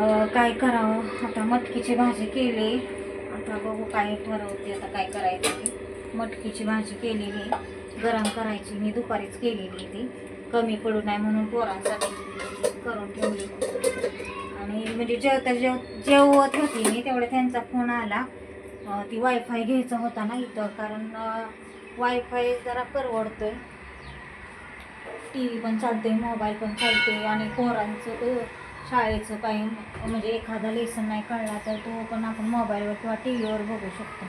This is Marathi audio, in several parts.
काय करावं? आता मटकीची भाजी केली. आता बघू काय ठरवते आता काय करायचं ते. मटकीची भाजी केलेली. गरम करायची. मी दुपारीच केलेली ती. कमी पडू नये म्हणून पोरांसाठी करून ठेवली. आणि म्हणजे जेवता जेव जेवत होती मी तेवढं त्यांचा फोन आला. ती वायफाय घ्यायचा होता ना इथं. कारण वायफाय जरा परवडतोय. टी व्ही पण चालते मोबाईल पण चालते आणि पोरांचं तर शाळेचं काही म्हणजे एखादा लेसन नाही कळला तर तो पण आपण मोबाईलवर किंवा टी व्हीवर बघू शकतो.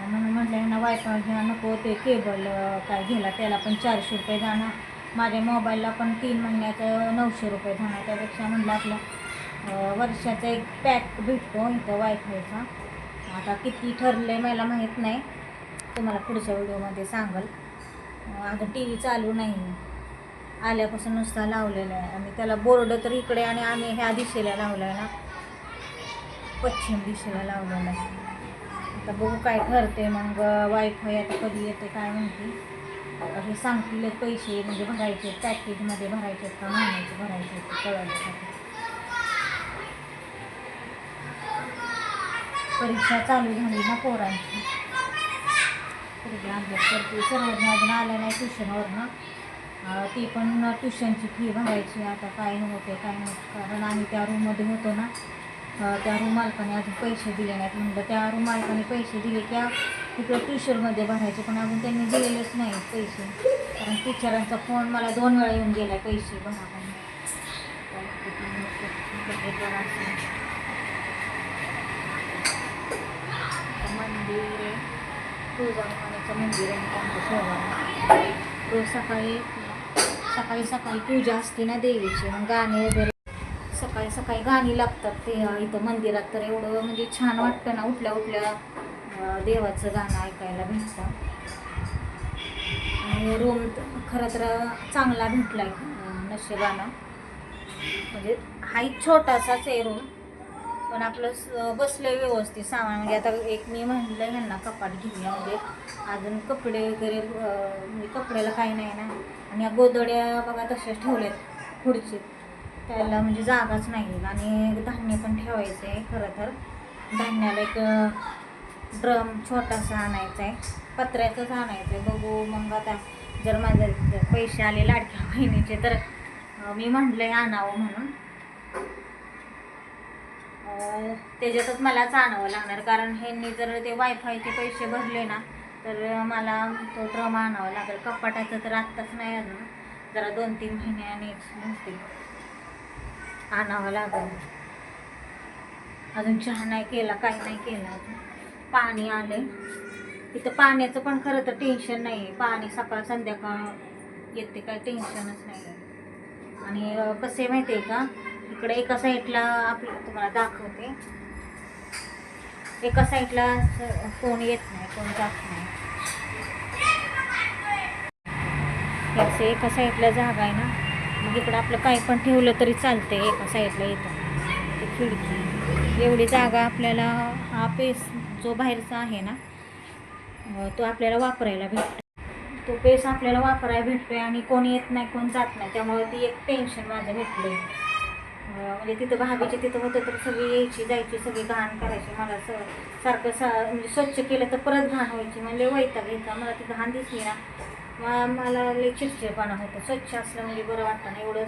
म्हणून म्हटलं ह्यांना वायफाय घ्या नको ते केबल काय घेला त्याला पण चारशे रुपये जाणार माझ्या मोबाईलला पण तीन महिन्याचं नऊशे रुपये जाणार. त्यापेक्षा म्हणलं आपलं वर्षाचा एक पॅक भेटतो इथं वायफायचा आता किती ठरलं आहे मला माहीत नाही. तुम्हाला पुढच्या व्हिडिओमध्ये सांगल. आता टी व्ही चालू नाही आल्यापासून नुसता लावलेला आहे. आणि त्याला बोर्ड तर इकडे आणि आम्ही ह्या दिशेला लावला आहे ना. पश्चिम दिशेला लावलेला आहे. आता बघू काय ठरते मग वायफाय आता कधी येते काय म्हणते हे सांगतील पैसे. म्हणजे भरायचे पॅकेजमध्ये भरायचे का महिन्याचे भरायचे ते परीक्षा चालू झाली ना पोरांची. पोरगी अभ्यास करते. सर्वज्ञ अजून आल्या नाही ट्युशनवर ना ती पण ट्युशनची फी भरायची आता काय नव्हते काय नव्हतं. कारण आम्ही त्या रूममध्ये होतो ना त्या रूम मालकाने अजून पैसे दिले नाहीत. म्हणलं त्या रूम मालकाने पैसे दिले की तिकडे ट्युशनमध्ये भरायचे पण अजून त्यांनी दिलेलेच नाही पैसे. कारण टीचरांचा फोन मला दोन वेळा येऊन गेला पैसे भरा पण असं. मंदिर आहे. तुळजाभवानीचं मंदिर आहे. आमच्या शेजारी रोज सकाळी सकाळी सकाळी पूजा असते ना देवीची. मग गाणे वगैरे सकाळी सकाळी गाणी लागतात ते इथं मंदिरात. तर एवढं म्हणजे छान वाटतं ना उठल्या उठल्या देवाचं गाणं ऐकायला भेटतं. आणि रूम खरं तर चांगला भेटला आहे नशे गाणं म्हणजे हा एक छोटासाच आहे रूम पण आपलं बसलं व्यवस्थित सामान. म्हणजे आता एक मी म्हणलं ह्यांना कपाट घेऊया म्हणजे अजून कपडे वगैरे म्हणजे कपड्याला काही नाही ना. आणि या गोदड्या बघा तशाच ठेवल्यात खुर्चीत. त्याला म्हणजे जागाच नाही आणि धान्य पण ठेवायचं आहे खरं तर. धान्याला एक ड्रम छोटासा आणायचा आहे पत्र्याचंच आणायचं आहे बघू मग आता जर माझे पैसे आले लाडक्या बहिणीचे तर मी म्हटलं आहे आणावं म्हणून. त्याच्यातच मलाच आणावं लागणार. कारण ह्यांनी जर ते वायफायचे पैसे भरले ना तर मला तो ड्रम आणावा लागेल. कपाटाचं तर आत्ताच नाही अजून जरा दोन तीन महिन्याने नसते आणावं लागेल. अजून चहा नाही केला काही नाही केला अजून. पाणी आले तिथं पाण्याचं पण खरं तर टेन्शन नाही आहे पाणी सकाळ संध्याकाळ येते काय टेन्शनच नाही आणि कसे कसं आहे माहिती आहे का? इकडे एका साईडला आपलं तुम्हाला दाखवते. एका साईडला कोण येत नाही कोण जात नाही. असं एका साईडला जागा आहे ना मग इकडं आपलं काही पण ठेवलं तरी चालते एका साईडला येतं ते खिडकी. एवढी जागा आपल्याला हा पेस जो बाहेरचा आहे ना तो आपल्याला वापरायला भेटतो तो पेस आपल्याला वापरायला भेटतोय आणि कोण येत नाही कोण जात नाही त्यामुळे ती एक टेन्शन माझं भेटलं आहे म्हणजे तिथं भाभीचे तिथं होतं तर सगळी यायची जायची सगळी घाण करायची. मला स सारखं सा म्हणजे स्वच्छ केलं तर परत घाण व्हायची. म्हणजे वैता घ्यायचा मला ती घाण दिसली ना मला लई चिडचिडपणा होतं. स्वच्छ असलं म्हणजे बरं वाटतं ना एवढं.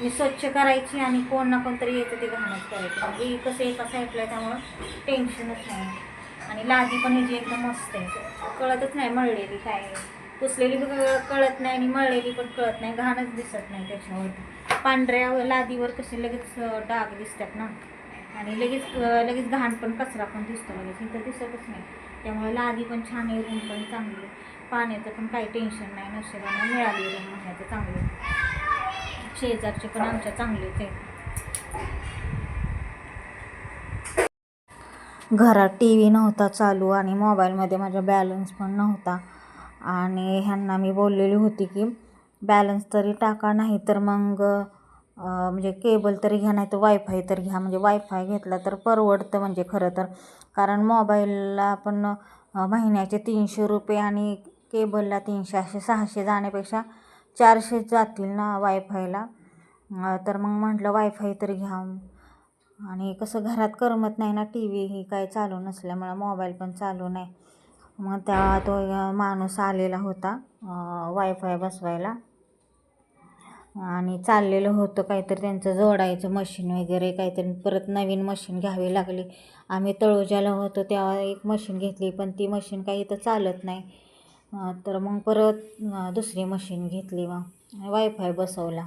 मी स्वच्छ करायची आणि कोण ना कोणतरी यायचं ते घाणच करायचं. म्हणजे कसं एका साईडला आहे त्यामुळं टेन्शनच नाही. आणि लादी पण ह्याची एकदम मस्त आहे. कळतच नाही मळलेली काय पुसलेली कळत नाही आणि मळलेली पण कळत नाही. घाणच दिसत नाही त्याच्यावरती. पांढऱ्या लादीवर कसे लगेच डाग दिसतात ना. आणि लगेच लगेच घाण पण कचरा पण दिसतो लगेच. इथं दिसतच नाही. त्यामुळे लादी पण छान आहे रूम पण चांगली आहे. पाण्याचं पण काही टेन्शन नाही नशिबानं मिळाली रूम म्हणायचं चांगली शेजारचे पण आमच्या चांगलेच आहेत. घरात टी व्ही नव्हता चालू आणि मोबाईलमध्ये माझा बॅलन्स पण नव्हता. आणि ह्यांना मी बोललेली होती की बॅलन्स तरी टाका नाही तर मग म्हणजे केबल तरी घ्या नाही तर वायफाय तर घ्या. म्हणजे वायफाय घेतला तर परवडतं म्हणजे खरं तर. कारण मोबाईलला पण महिन्याचे तीनशे रुपये आणि केबलला तीनशे असे सहाशे जाण्यापेक्षा चारशे जातील ना वायफायला. तर मग म्हटलं वायफाय तर घ्या. आणि कसं घरात करमत नाही ना टी व्ही ही काय चालू नसल्यामुळं मोबाईल पण चालू नाही. मग त्या तो माणूस आलेला होता वायफाय बसवायला. आणि चाललेलं होतं काहीतरी त्यांचं जोडायचं मशीन वगैरे काहीतरी. परत नवीन मशीन घ्यावी लागली. आम्ही तळोजाला होतो तेव्हा एक मशीन घेतली पण ती मशीन काही इथं चालत नाही. तर मग परत दुसरी मशीन घेतली मग. वायफाय बसवला.